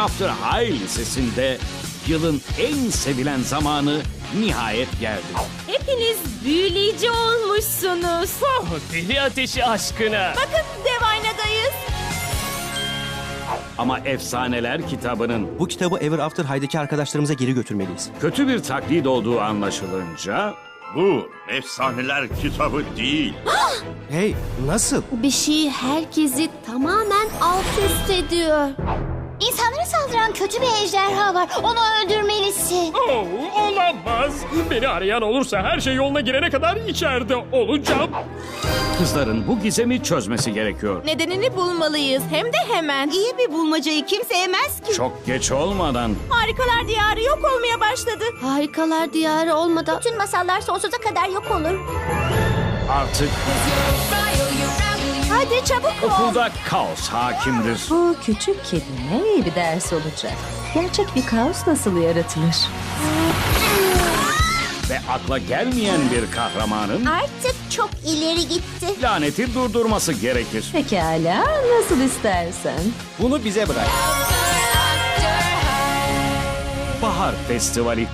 After High Lisesi'nde yılın en sevilen zamanı nihayet geldi. Hepiniz büyüleyici olmuşsunuz. Oh, deli ateşi aşkına. Bakın dev aynadayız. Ama Efsaneler kitabının Bu kitabı Ever After High'daki arkadaşlarımıza geri götürmeliyiz. kötü bir taklit olduğu anlaşılınca Bu efsaneler kitabı değil. Hey, nasıl? Bir şey herkesi tamamen alt üst ediyor. İnsanlara saldıran kötü bir ejderha var. Onu öldürmelisin. Oh, olamaz. Beni arayan olursa her şey yoluna girene kadar içeride olacağım. kızların bu gizemi çözmesi gerekiyor. Nedenini bulmalıyız. Hem de hemen. İyi bir bulmacayı kimse yemez ki. Çok geç olmadan Harikalar diyarı yok olmaya başladı. Harikalar diyarı olmadan Bütün masallar sonsuza kadar yok olur. artık Hadi çabuk ol. okulda kaos hakimdir. Bu küçük kedime iyi bir ders olacak. Gerçek bir kaos nasıl yaratılır? Ve akla gelmeyen bir kahramanın Artık çok ileri gitti. laneti durdurması gerekir. Pekala, nasıl istersen. Bunu bize bırak. Bahar Festivali